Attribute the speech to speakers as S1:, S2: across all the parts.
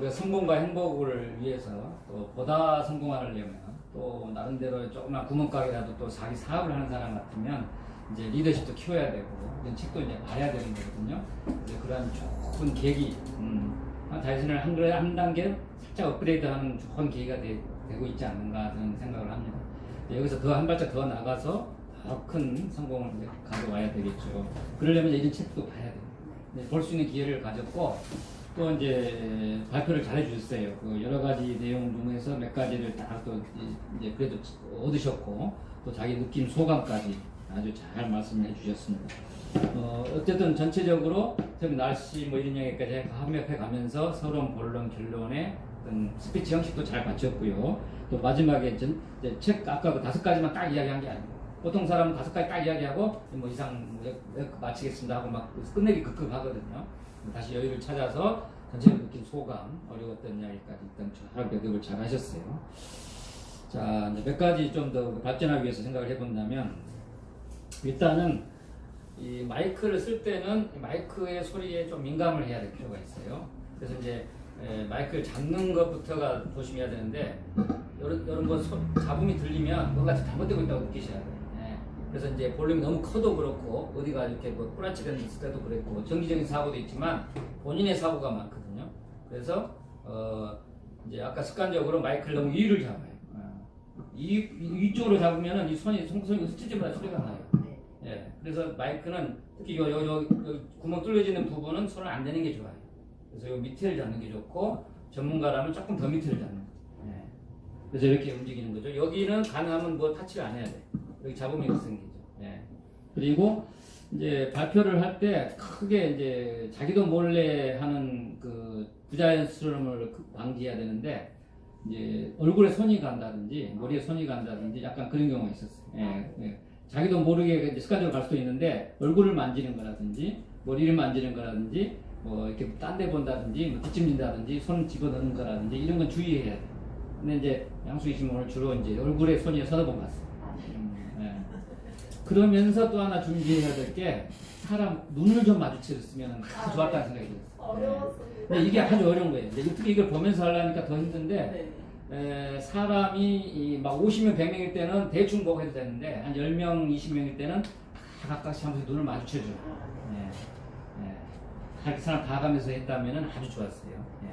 S1: 우리가 성공과 행복을 위해서 또 보다 성공하려면 또 나름대로 조그만 구멍가게라도 또 자기 사업을 하는 사람 같으면 이제 리더십도 키워야 되고 이런 책도 이제 봐야 되는 거거든요. 이제 그런 좋은 계기, 음, 자신을 한, 그- 한 단계 살짝 업그레이드하는 좋은 계기가 되, 고 있지 않는가 저는 생각을 합니다. 여기서 더 한 발짝 더 나가서 더 큰 성공을 가져와야 되겠죠. 그러려면 이런 책도 봐야 돼요. 볼 수 있는 기회를 가졌고 또 이제 발표를 잘 해주셨어요. 그 여러 가지 내용 중에서 몇 가지를 다또 이제 그래도 얻으셨고 또 자기 느낌 소감까지 아주 잘 말씀해 주셨습니다. 어, 어쨌든 전체적으로 저기 날씨 뭐 이런 얘기까지 합력해 가면서 서론, 본론, 결론에 스피치 형식도 잘 갖췄고요. 또 마지막에 전, 이제 책 아까 그 다섯 가지만 딱 이야기한 게 아니고 보통 사람은 다섯 가지 딱 이야기하고 뭐 이상 뭐 마치겠습니다 하고 막 끝내기 급급하거든요. 다시 여유를 찾아서 전체적으로 느낀 소감, 어려웠던 이야기까지 일단 잘 매듭을 잘 하셨어요. 자, 이제 몇 가지 좀 더 발전하기 위해서 생각을 해본다면 일단은 이 마이크를 쓸 때는 마이크의 소리에 좀 민감을 해야 될 필요가 있어요. 그래서 이제 에, 마이크를 잡는 것부터가 조심해야 되는데 이런 이런 거 소- 잡음이 들리면 뭔가 잘못되고 있다고 느끼셔야 돼요. 예. 그래서 이제 볼륨이 너무 커도 그렇고 어디가 이렇게 뭐 꼬라치가 있을 때도 그랬고 정기적인 사고도 있지만 본인의 사고가 많거든요. 그래서 어 이제 아까 습관적으로 마이크를 너무 위를 잡아요. 어. 이, 이- 위쪽으로 잡으면은 이 손이 송송이 스치지마다 소리가 나요. 예, 그래서 마이크는 특히 요, 요, 요, 요 구멍 뚫려지는 부분은 손을 안 대는 게 좋아요. 그래서 요 밑에를 잡는 게 좋고 전문가라면 조금 더 밑에를 잡는 거죠. 예. 그래서 이렇게 움직이는 거죠. 여기는 가능하면 뭐 타치를 안 해야 돼. 여기 잡음이 생기죠. 예. 그리고 이제 발표를 할 때 크게 이제 자기도 몰래 하는 그 부자연스러움을 그 방지해야 되는데 이제 얼굴에 손이 간다든지 머리에 손이 간다든지 약간 그런 경우가 있었어요. 예, 예. 자기도 모르게 습관적으로 갈 수도 있는데 얼굴을 만지는 거라든지 머리를 만지는 거라든지 뭐 이렇게 딴 데 본다든지 뭐 뒷짐진다든지 손 집어넣는 거라든지 이런 건 주의해야 돼요. 근데 이제 양수이신 오늘 주로 이제 얼굴에 손이 갔어요. 음, 예. 그러면서 또 하나 준비해야 될 게 사람 눈을 좀 마주쳤으면 다 좋았다는 생각이 들었어요. 근데 이게 아주 어려운 거예요. 이제 특히 이걸 보면서 하려니까 더 힘든데
S2: 네.
S1: 에, 사람이 이막 50명, 100명일 때는 대충 보고 해도 되는데 한 10명, 20명일 때는 다한 번씩 눈을 마주쳐줘요. 예. 예. 다그 사람 다 가면서 했다면 아주 좋았어요. 예.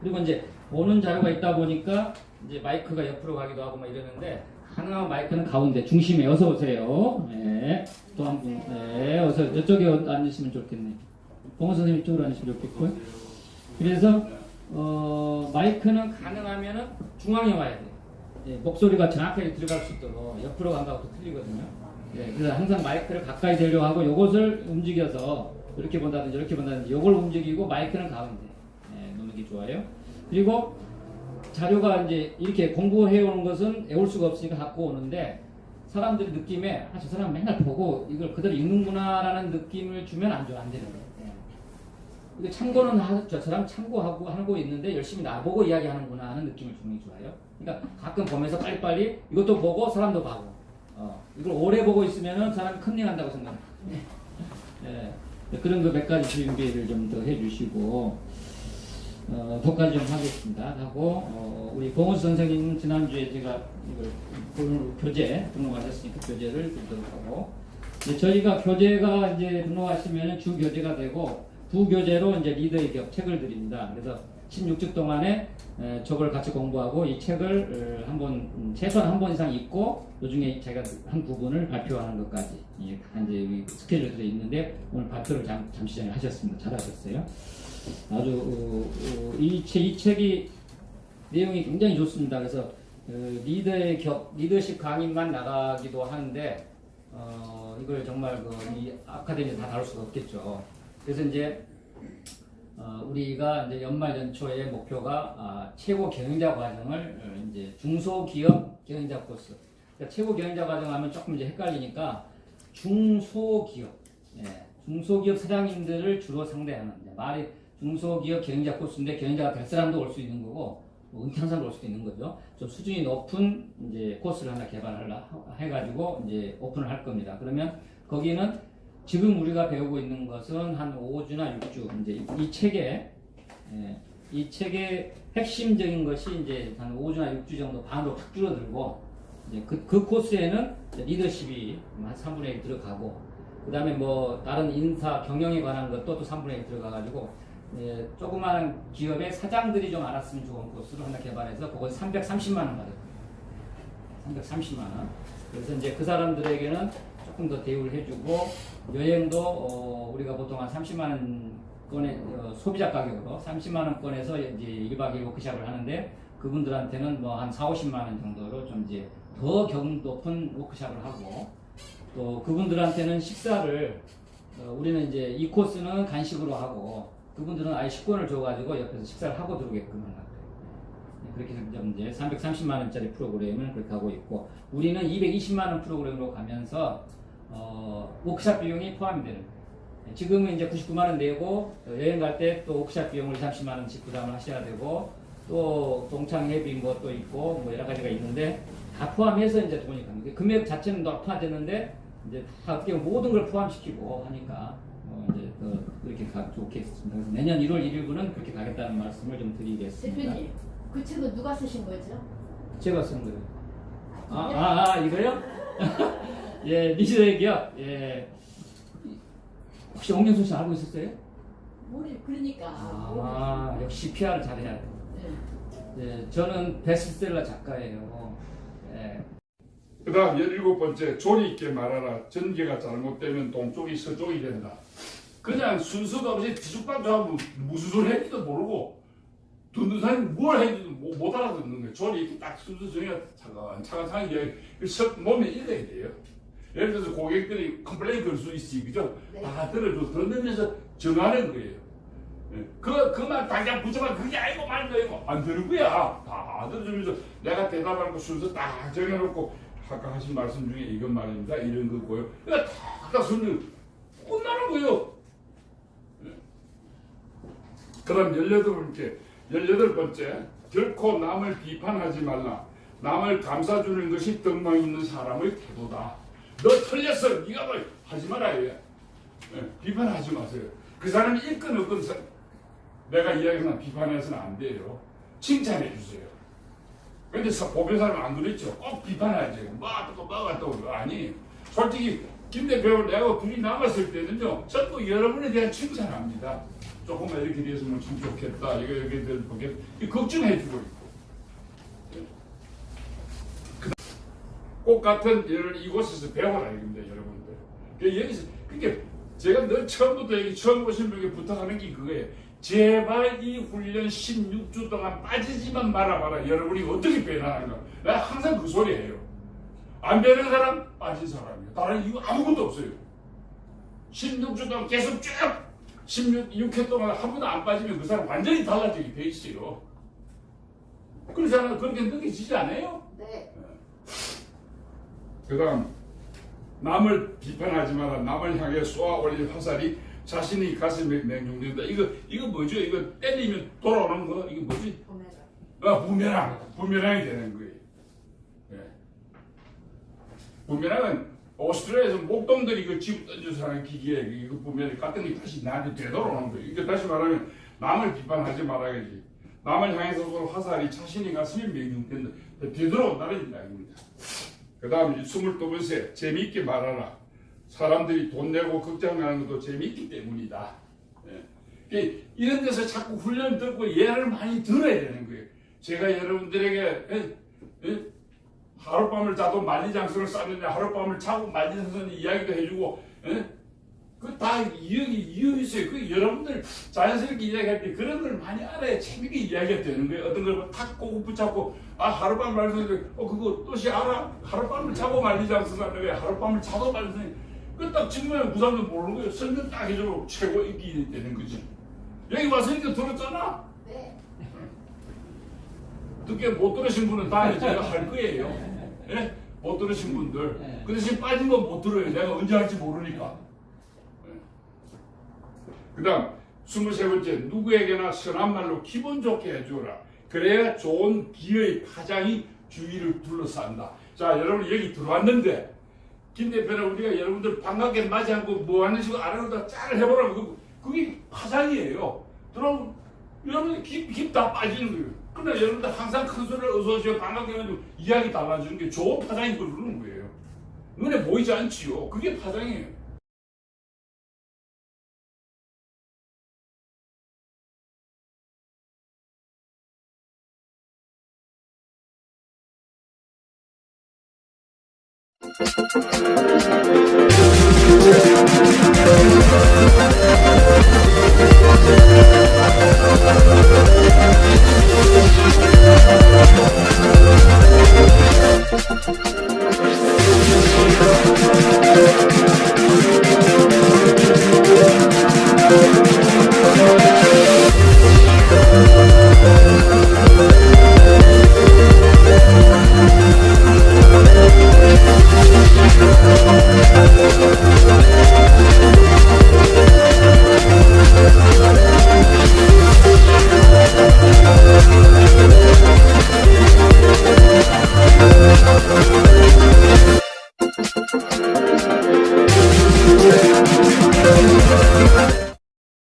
S1: 그리고 이제 보는 자료가 있다 보니까 이제 마이크가 옆으로 가기도 하고 막 이러는데 가능하면 마이크는 가운데 중심에 어서 오세요. 예. 또한 분, 예. 어서 저쪽에 앉으시면 좋겠네요. 봉호 선생님 이쪽으로 앉으시면 좋겠고요. 그래서 어, 마이크는 가능하면은 중앙에 와야 돼요. 예, 목소리가 정확하게 들어갈 수 있도록 옆으로 간다고 또 틀리거든요. 예, 그래서 항상 마이크를 가까이 대려고 하고 요것을 움직여서 이렇게 본다든지 이렇게 본다든지 요걸 움직이고 마이크는 가운데 예, 놓는 게 좋아요. 그리고 자료가 이제 이렇게 공부해 오는 것은 애올 수가 없으니까 갖고 오는데 사람들이 느낌에 아, 저 사람 맨날 보고 이걸 그대로 읽는구나라는 느낌을 주면 안 안 되는 거예요. 예. 근데 참고는 하, 저 사람 참고하고 하고 있는데 열심히 나보고 이야기하는구나 하는 느낌을 주는 게 좋아요. 그러니까 가끔 보면서 빨리빨리 이것도 보고 사람도 봐고 어, 이걸 오래 보고 있으면은 사람이 컨닝한다고 생각해요. 예. 그런 거몇 가지 준비를 좀 더 해주시고 어, 그까지 좀 하겠습니다. 하고 어, 우리 봉호 선생님 지난주에 제가 이걸 오늘 교재 등록하셨으니까 교재를 드리도록 하고 이제 저희가 교재가 이제 등록하시면 주 교재가 되고 부 교재로 이제 리더의 격 책을 드립니다. 그래서 16주 동안에 에, 저걸 같이 공부하고 이 책을 어, 한번 음, 최소한 한 번 이상 읽고 요중에 제가 한 부분을 발표하는 것까지 예, 다 이제 여기 스케줄 들어 있는데 오늘 발표를 잠, 잠시 전에 하셨습니다. 잘하셨어요. 아주 어, 어, 이, 책, 이 책이 내용이 굉장히 좋습니다. 그래서 어, 리더의 격, 리더십 강의만 나가기도 하는데 어, 이걸 정말 그, 이 아카데미에 다 다룰 수가 없겠죠. 그래서 이제 어, 우리가 이제 연말 연초의 목표가 아, 최고 경영자 과정을 어, 이제 중소기업 경영자 코스. 그러니까 최고 경영자 과정 하면 조금 이제 헷갈리니까 중소기업, 예, 중소기업 사장님들을 주로 상대하는 말이 중소기업 경영자 코스인데 경영자가 될 사람도 올 수 있는 거고 뭐 은퇴한 사람도 올 수도 있는 거죠. 좀 수준이 높은 이제 코스를 하나 개발하려 해가지고 이제 오픈을 할 겁니다. 그러면 거기는 지금 우리가 배우고 있는 것은 한 5주나 6주 이제 이 책에 예, 이 책의 핵심적인 것이 이제 한 5주나 6주 정도 반으로 탁 줄어들고 이제 그, 그 코스에는 리더십이 한 3분의 1 들어가고 그 다음에 뭐 다른 인사 경영에 관한 것도 또 3분의 1 들어가가지고 예, 조그마한 기업의 사장들이 좀 알았으면 좋은 코스를 하나 개발해서 그건 330만 원 받았거든요. 330만 원. 그래서 이제 그 사람들에게는 조금 더 대우를 해주고 여행도 어, 우리가 보통 한 30만 원권의 어, 소비자 가격으로 30만 원권에서 이제 1박 2일 워크샵을 하는데 그분들한테는 뭐 한 4, 50만 원 정도로 좀 이제 더 경 높은 워크샵을 하고 또 그분들한테는 식사를 어, 우리는 이제 이 코스는 간식으로 하고 그분들은 아예 식권을 줘가지고 옆에서 식사를 하고 들어오게끔 하는 거예요. 네, 그렇게 해서 이제 330만 원짜리 프로그램을 그렇게 하고 있고 우리는 220만 원 프로그램으로 가면서 어, 워크샵 비용이 포함이 되는 거예요. 네, 지금은 이제 99만 원 내고 어, 여행 갈 때 또 워크샵 비용을 30만 원씩 부담을 하셔야 되고 또 동창 회비 뭐또 있고 뭐 여러 가지가 있는데 다 포함해서 이제 돈이 가는 금액 자체는 높아졌는데 이제 다 어떻게 모든 걸 포함시키고 하니까 어, 이제 더 그렇게 가, 좋겠습니다. 그래서 내년 1월 1일부는 그렇게 가겠다는 말씀을 좀 드리겠습니다.
S2: 대표님, 그 책은 누가 쓰신 거죠?
S1: 제가 쓴 거예요. 아, 아, 아 이거요? 예, 기업. 예. 혹시 옥영수 씨 알고 있었어요?
S2: 모르 그러니까.
S1: 아, 역시 PR을 잘해야 돼요.
S2: 네.
S1: 예, 저는 베스트셀러 작가예요. 예.
S3: 그 다음 17번째 조리 있게 말하라 전개가 잘못되면 동쪽이 서쪽이 된다 그냥 순서도 없이 뒤죽박죽하고 무슨 소리 했는지도 모르고 듣는 사람이 뭘 했는지도 못, 못 알아듣는 거예요 조리 이렇게 딱 순서 차근차근 이야기 그 석- 몸에 일어야 돼요 예를 들어서 고객들이 컴플레인 걸 수 있지 그죠?
S2: 네.
S3: 다 들어줘 들으면서 정하는 거예요 예. 그, 그만 당장 붙여봐 그게 아니고 말도 아니고 안 되는 거야 다 들어주면서 내가 대답할 거 순서 딱 정해놓고 아까 하신 말씀 중에 이건 말입니다 이런 거고요 그러니까 다 순서 끝나는 거예요 예. 그럼 18번째 18번째 결코 남을 비판하지 말라 남을 감싸주는 것이 덕망 있는 사람의 태도다 너 틀렸어 네가 뭐 하지 마라 예, 비판하지 마세요 그 사람이 있건 없건 사- 내가 이야기하면 비판해서는 안 돼요. 칭찬해 주세요. 근데 사- 보면 사람 안 그랬죠. 꼭 비판하지. 뭐 또, 뭐가 또, 아니. 솔직히, 김 대표하고 내가 둘이 남았을 때는요, 전부 여러분에 대한 칭찬합니다. 조금만 이렇게 됐으면 참 좋겠다. 이거, 이렇게. 이 걱정해 주고. 꼭 같은 예를 이곳에서 배워라, 이겁니다, 여러분들. 그 여기서, 그게 제가 늘 처음부터 여기 처음 오신 분에게 부탁하는 게 그거예요. 제발 이 훈련 16주 동안 빠지지만 말아봐라. 여러분이 어떻게 변하는가. 내가 항상 그 소리예요. 안 변하는 사람 빠진 사람이에요. 다른 이유 아무것도 없어요. 16주 동안 계속 쭉 16, 6회 동안 한 번도 안 빠지면 그 사람 완전히 달라지게 돼 있어요. 그런 사람은 그렇게 느껴지지 않아요?
S2: 네.
S3: 그 다음 남을 비판하지 마라 남을 향해 쏘아 올린 화살이 자신의 가슴에 맹종된다. 이거 이거 뭐죠? 이거 때리면 돌아오는 거? 이거 뭐지?
S2: 보면은.
S3: 아 부메랑. 부메랑이 되는 거예요. 예. 부메랑은 오스트레일리아에서 목동들이 그집 던져서 하는 기기에 이거 부메랑 같은 게 다시 나한테 되돌아오는 거예요. 이게 다시 말하면 남을 비판하지 말아야지. 남을 향해서 쏘는 화살이 자신의 가슴에 맹종된다. 되돌아온다는 이야기입니다 그 다음 22번째 재미있게 말하라 사람들이 돈 내고 걱정하는 것도 재미있기 때문이다 예. 그 이런 데서 자꾸 훈련 듣고 예를 많이 들어야 되는 거예요 제가 여러분들에게 예, 예, 하룻밤을 자도 만리장성을 쌓느냐 하룻밤을 자고 만리장성 이야기도 해주고 예? 그다 이역이 이역이 있어요. 그 여러분들 자연스럽게 이야기할 때 그런 걸 많이 알아야 재밌게 이야기가 되는 거예요. 어떤 걸탁 꼬고 붙잡고 아 하룻밤 말리장성 어 그거 뜻이 알아? 하룻밤을 자고 만리장성 하는 거야. 하룻밤을 자도 만리장성 그딱 증명하면 그 사람들 모르는 거예요. 설명 딱 해주고 최고 인기 되는 거지. 여기 와서 이렇게 들었잖아.
S2: 네.
S3: 듣게 못 들으신 분은 다음에 제가 할 거예요. 예? 못 들으신 분들.
S1: 네.
S3: 그 대신 빠진 건 못 들어요. 내가 언제 할지 모르니까. 그 다음, 23번째, 누구에게나 선한 말로 기분 좋게 해주라. 그래야 좋은 기의 파장이 주위를 둘러싼다. 자, 여러분 여기 들어왔는데, 김 대표는 우리가 여러분들 반갑게 맞이하고 뭐 하는 식으로 알아보다 짤 해보라고. 그- 그게 파장이에요. 들어오면 여러분 힘다 빠지는 거예요. 그러나 여러분들 항상 큰 소리를 어서 오세요 반갑게 해가지고 이야기 달라주는 게 좋은 파장이 흐르는 거예요. 눈에 보이지 않지요. 그게 파장이에요.
S4: Thank you.